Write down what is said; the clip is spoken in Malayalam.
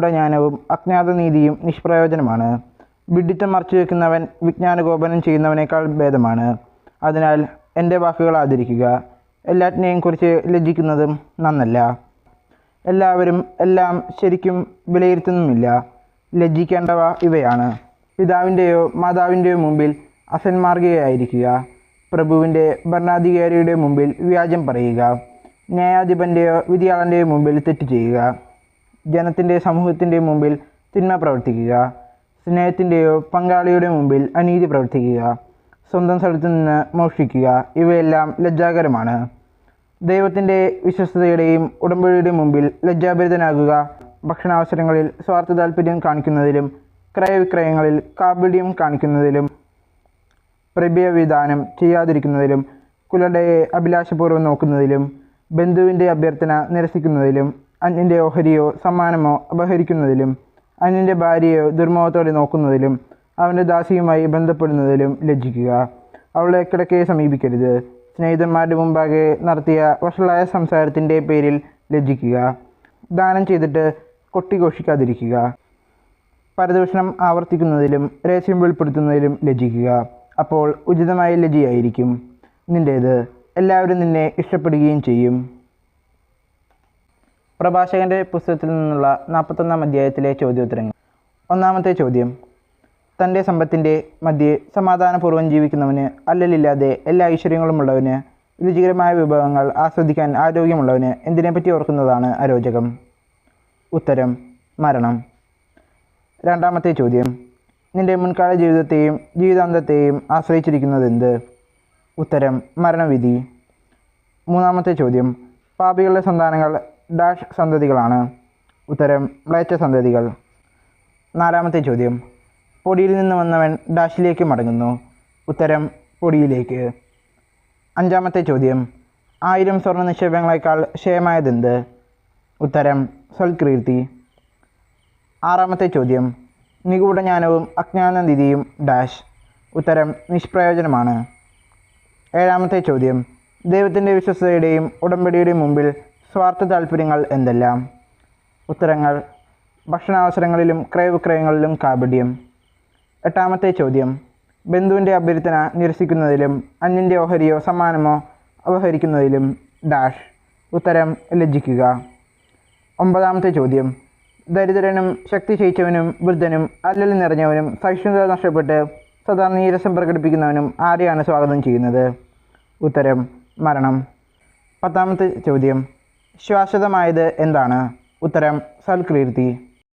ജ്ഞാനവും അജ്ഞാതനീതിയും നിഷ്പ്രയോജനമാണ്. വിഡിത്തം മറച്ചു വെക്കുന്നവൻ വിജ്ഞാനഗോപനം ചെയ്യുന്നവനേക്കാൾ ഭേദമാണ്. അതിനാൽ എന്റെ വാക്കുകൾ ആദരിക്കുക. എല്ലാറ്റിനെയും കുറിച്ച് ലജ്ജിക്കുന്നതും നന്നല്ല. എല്ലാവരും എല്ലാം ശരിക്കും വിലയിരുത്തുന്നുമില്ല. ലജ്ജിക്കേണ്ടവ ഇവയാണ്. പിതാവിന്റെയോ മാതാവിന്റെയോ മുമ്പിൽ അസന്മാർഗികയായിരിക്കുക പ്രഭുവിന്റെ ഭരണാധികാരിയുടെ മുമ്പിൽ വ്യാജം പറയുക. ന്യായാധിപന്റെയോ വിധിയാളന്റെയോ മുമ്പിൽ തെറ്റ് ചെയ്യുക. ജനത്തിന്റെ സമൂഹത്തിന്റെ മുമ്പിൽ തിന്മ പ്രവർത്തിക്കുക. സ്നേഹത്തിന്റെയോ പങ്കാളിയുടെ മുമ്പിൽ അനീതി പ്രവർത്തിക്കുക. സ്വന്തം സ്ഥലത്തു നിന്ന് മോഷ്ടിക്കുക. ഇവയെല്ലാം ലജ്ജാകരമാണ്. ദൈവത്തിന്റെ വിശ്വസ്തയുടെയും ഉടമ്പടിയുടെയും മുമ്പിൽ ലജ്ജാഭരിതനാകുക. ഭക്ഷണാവസരങ്ങളിൽ സ്വാർത്ഥ താല്പര്യം കാണിക്കുന്നതിലും ക്രയവിക്രയങ്ങളിൽ കാബിഡ്യം കാണിക്കുന്നതിലും പ്രഭ്യവിധാനം ചെയ്യാതിരിക്കുന്നതിലും കുലടയെ അഭിലാഷപൂർവം നോക്കുന്നതിലും ബന്ധുവിന്റെ അഭ്യർത്ഥന നിരസിക്കുന്നതിലും അന്യന്റെ ഓഹരിയോ സമ്മാനമോ അപഹരിക്കുന്നതിലും അന്യന്റെ ഭാര്യയോ ദുർമോഹത്തോടെ നോക്കുന്നതിലും അവന്റെ ദാസിയുമായി ബന്ധപ്പെടുന്നതിലും ലജ്ജിക്കുക. അവളെ കിടക്കെ സമീപിക്കരുത്. സ്നേഹിതന്മാരുടെ മുമ്പാകെ നടത്തിയ വഷളായ സംസാരത്തിന്റെ പേരിൽ ലജ്ജിക്കുക. ദാനം ചെയ്തിട്ട് കൊട്ടിഘോഷിക്കാതിരിക്കുക. പരദൂഷണം ആവർത്തിക്കുന്നതിലും രഹസ്യം വെളിപ്പെടുത്തുന്നതിലും ലജ്ജിക്കുക. അപ്പോൾ ഉചിതമായ ലജ്ജയായിരിക്കും. നിന്റേത് എല്ലാവരും നിന്നെ ഇഷ്ടപ്പെടുകയും ചെയ്യും. പ്രഭാഷകന്റെ പുസ്തകത്തിൽ നിന്നുള്ള നാൽപ്പത്തൊന്നാം അധ്യായത്തിലെ ചോദ്യോത്തരങ്ങൾ. ഒന്നാമത്തെ ചോദ്യം തന്റെ സമ്പത്തിന്റെ മധ്യേ സമാധാനപൂർവം ജീവിക്കുന്നവന് അല്ലലില്ലാതെ എല്ലാ ഐശ്വര്യങ്ങളും ഉള്ളവന് രുചികരമായ വിഭവങ്ങൾ ആസ്വദിക്കാൻ ആരോഗ്യമുള്ളവന് എന്തിനെപ്പറ്റി ഓർക്കുന്നതാണ് അരോചകം? ഉത്തരം മരണം. രണ്ടാമത്തെ ചോദ്യം നിന്റെ മുൻകാല ജീവിതത്തെയും ജീവിതാന്തത്തെയും ആശ്രയിച്ചിരിക്കുന്നതെന്ത്? ഉത്തരം മരണവിധി. മൂന്നാമത്തെ ചോദ്യം പാപികളുടെ സന്താനങ്ങൾ ഡാഷ് സന്തതികളാണ്. ഉത്തരം മ്ലേച്ഛ സന്തതികൾ. നാലാമത്തെ ചോദ്യം പൊടിയിൽ നിന്ന് വന്നവൻ ഡാഷിലേക്ക് മടങ്ങുന്നു. ഉത്തരം പൊടിയിലേക്ക്. അഞ്ചാമത്തെ ചോദ്യം ആയിരം സ്വർണ നിക്ഷേപങ്ങളെക്കാൾ ക്ഷയമായതെന്ത്? ഉത്തരം സൽകീർത്തി. ആറാമത്തെ ചോദ്യം നിഗൂഢജ്ഞാനവും അജ്ഞാനനിധിയും ഡാഷ്. ഉത്തരം നിഷ്പ്രയോജനമാണ്. ഏഴാമത്തെ ചോദ്യം ദൈവത്തിന്റെ വിശ്വസ്തയുടെയും ഉടമ്പടിയുടെയും മുമ്പിൽ സ്വാർത്ഥ താല്പര്യങ്ങൾ എന്തെല്ലാം? ഉത്തരങ്ങൾ. ഭക്ഷണാവസരങ്ങളിലും ക്രയവിക്രയങ്ങളിലും കാപട്യം. എട്ടാമത്തെ ചോദ്യം. ബന്ധുവിന്റെ അഭ്യർത്ഥന നിരസിക്കുന്നതിലും അന്യന്റെ ഓഹരിയോ സമ്മാനമോ അപഹരിക്കുന്നതിലും ഡാഷ്. ഉത്തരം ലജ്ജിക്കുക. ഒമ്പതാമത്തെ ചോദ്യം. ദരിദ്രനും ശക്തി ക്ഷയിച്ചവനും വൃദ്ധനും അല്ലൽ നിറഞ്ഞവനും സഹിഷ്ണുത നഷ്ടപ്പെട്ട് സദാ നീരസം പ്രകടിപ്പിക്കുന്നവനും ആരെയാണ് സ്വാഗതം ചെയ്യുന്നത്? ഉത്തരം മരണം. പത്താമത്തെ ചോദ്യം. ശാശ്വതമായത് എന്താണ്? ഉത്തരം സൽകീർത്തി